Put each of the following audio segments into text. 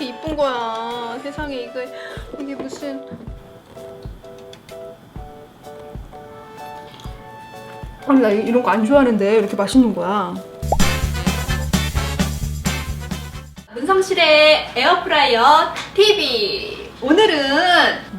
이렇게 이쁜 거야? 세상에 이거 이게 무슨 아니 나 이런 거 안 좋아하는데 왜 이렇게 맛있는 거야? 문성실의 에어프라이어 TV 오늘은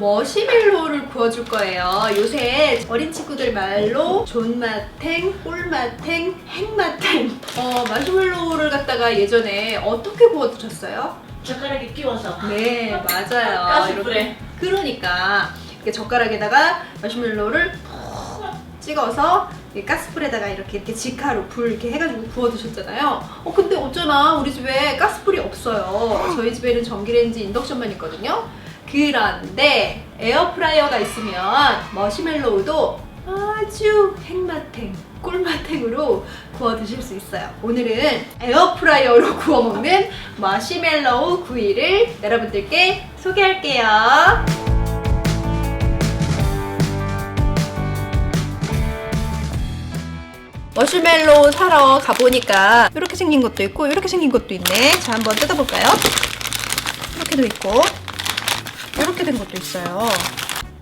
머시멜로우를 구워줄 거예요. 요새 어린 친구들 말로 존맛탱, 꿀맛탱, 핵맛탱 어, 마시멜로우를 갖다가 예전에 어떻게 구워 드셨어요? 젓가락에 끼워서 네 맞아요. 가스 불에. 이렇게. 그러니까 이렇게 젓가락에다가 마시멜로우를 푹 찍어서 이 가스불에다가 이렇게 이렇게 직화로 불 이렇게 해가지고 구워 드셨잖아요. 어 근데 어쩌나 우리 집에 가스불이 없어요. 저희 집에는 전기레인지 인덕션만 있거든요. 그런데 에어프라이어가 있으면 머시멜로우도 아주 핵맛탱, 꿀맛탱으로 구워 드실 수 있어요. 오늘은 에어프라이어로 구워 먹는 머시멜로우 구이를 여러분들께 소개할게요. 머시멜로우 사러 가보니까 이렇게 생긴 것도 있고 이렇게 생긴 것도 있네. 자, 한번 뜯어볼까요? 이렇게도 있고 이렇게 된 것도 있어요.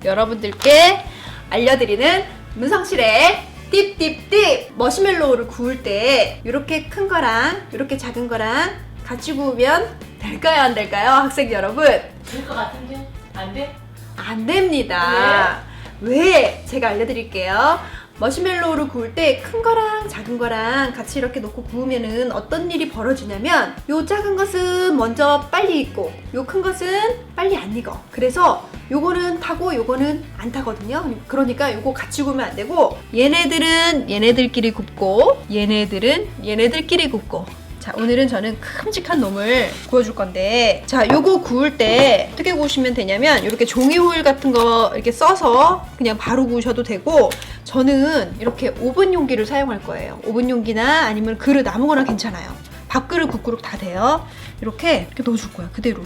여러분들께 알려드리는 문성실의 띠띠띠 머시멜로우를 구울 때 이렇게 큰 거랑 이렇게 작은 거랑 같이 구우면 될까요 안 될까요 학생 여러분? 될 것 같은데 안 돼? 안 됩니다. 왜? 제가 알려드릴게요. 머시멜로우를 구울 때 큰 거랑 작은 거랑 같이 이렇게 놓고 구우면은 어떤 일이 벌어지냐면 요 작은 것은 먼저 빨리 익고 요 큰 것은 빨리 안 익어. 그래서 요거는 타고 요거는 안 타거든요. 그러니까 요거 같이 구우면 안 되고 얘네들은 얘네들끼리 굽고 얘네들은 얘네들끼리 굽고 자, 오늘은 저는 큼직한 놈을 구워줄 건데, 자, 요거 구울 때 어떻게 구우시면 되냐면, 이렇게 종이 호일 같은 거 이렇게 써서 그냥 바로 구우셔도 되고, 저는 이렇게 오븐 용기를 사용할 거예요. 오븐 용기나 아니면 그릇 아무거나 괜찮아요. 밥그릇, 국그릇 다 돼요. 이렇게, 이렇게 넣어줄 거야, 그대로.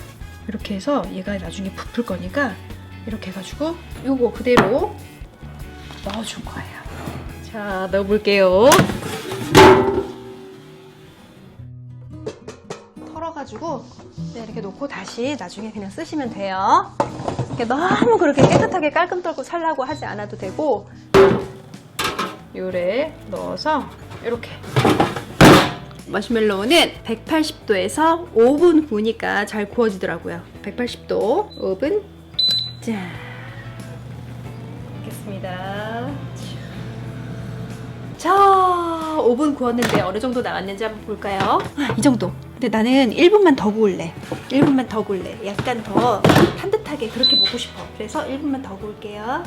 이렇게 해서 얘가 나중에 부풀 거니까, 이렇게 해가지고, 요거 그대로 넣어줄 거예요. 자, 넣어볼게요. 털어가지고 네, 이렇게 놓고 다시 나중에 그냥 쓰시면 돼요. 이렇게 너무 그렇게 깨끗하게 깔끔 떨고 살라고 하지 않아도 되고 요래 넣어서 이렇게 마시멜로우는 180도에서 5분 구우니까 잘 구워지더라고요. 180도 5분 짠 넣겠습니다. 자, 5분 구웠는데 어느 정도 나왔는지 한번 볼까요? 아, 이 정도. 근데 나는 1분만 더 구울래. 1분만 더 구울래. 약간 더 탄듯하게 그렇게 먹고 싶어. 그래서 1분만 더 구울게요.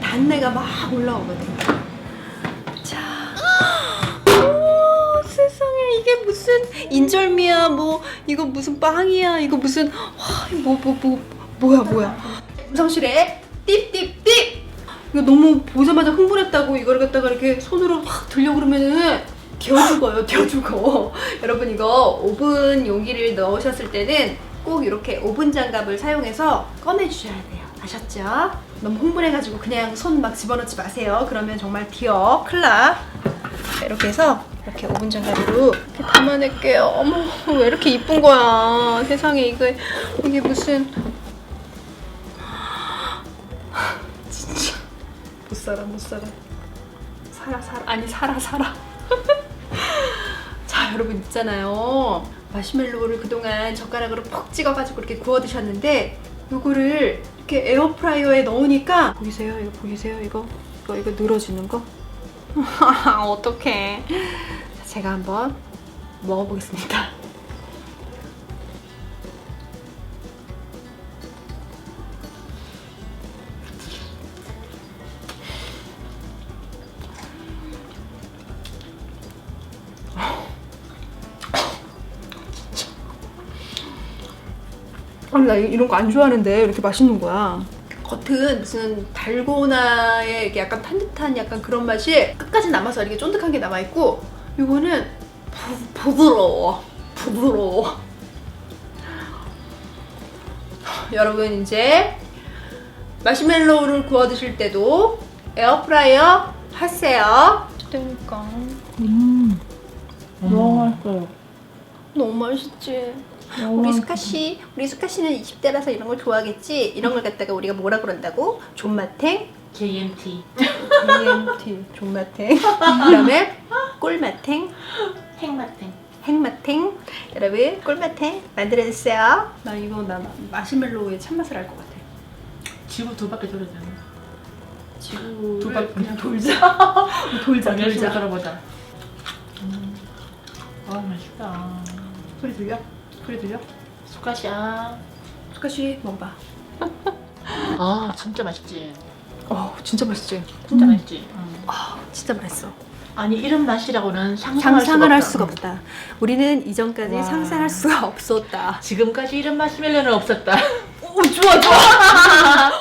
단내가 막 올라오거든. 자. 오, 세상에 이게 무슨 인절미야 뭐 이거 무슨 빵이야 이거 무슨 뭐뭐 뭐 뭐야 뭐야 음성실에 띠띠띠 이거 너무 보자마자 흥분했다고 이걸 갖다가 이렇게 손으로 확 들려 그러면은 데워 죽어요, 데워 죽어. 여러분 이거 오븐 용기를 넣으셨을 때는 꼭 이렇게 오븐 장갑을 사용해서 꺼내 주셔야 돼요. 아셨죠? 너무 흥분해가지고 그냥 손 막 집어넣지 마세요. 그러면 정말 디어, 클라. 이렇게 해서 이렇게 오븐 장갑으로 이렇게 담아낼게요. 어머, 왜 이렇게 이쁜 거야? 세상에 이거 이게 무슨 진짜 못 살아 못 살아 살아 살아 아니 살아 살아 자 여러분 있잖아요. 마시멜로우를 그동안 젓가락으로 퍽 찍어가지고 이렇게 구워 드셨는데 요거를 이렇게 에어프라이어에 넣으니까 보이세요? 이거 보이세요? 이거? 이거 이거 늘어지는 거? 어떡해. 자, 제가 한번 먹어보겠습니다 아니 나 이런 거 안 좋아하는데 왜 이렇게 맛있는 거야? 겉은 무슨 달고나의 이렇게 약간 탄듯한 약간 그런 맛이 끝까지 남아서 이렇게 쫀득한 게 남아 있고 이거는 부, 부드러워 부드러워 여러분 이제 마시멜로우를 구워 드실 때도 에어프라이어 하세요. 그러니까 음 너무 맛있어요 너무 맛있지. 우리 수카 씨, 우리 수카 씨는 20대라서 이런 걸 좋아하겠지. 이런 걸 갖다가 우리가 뭐라 그런다고? 존맛탱, JMT. JMT, 존맛탱. 그다음에 꿀맛탱, 행마탱. 행맛탱. 여러분 꿀맛탱 만들어주세요. 나 이거 나 마시멜로우의 참맛을 알 것 같아. 지구 두 바퀴 되는 지구 두 바퀴 그냥 돌자. 돌자, 돌자. 돌아보자. 음. 아 맛있다. 소리 들려? 소리 들려? 수카샤. 수카 씨 먹어봐. 아 진짜 맛있지. 어, 진짜 맛있지. 진짜 맛있지. 음. 아, 진짜 맛있어. 아니 이런 맛이라고는 상상할, 상상을 할 수가 수가 없다. 우리는 이전까지 와. 상상할 수가 없었다. 지금까지 이런 마시멜로는 없었다. 오, 좋아, 좋아.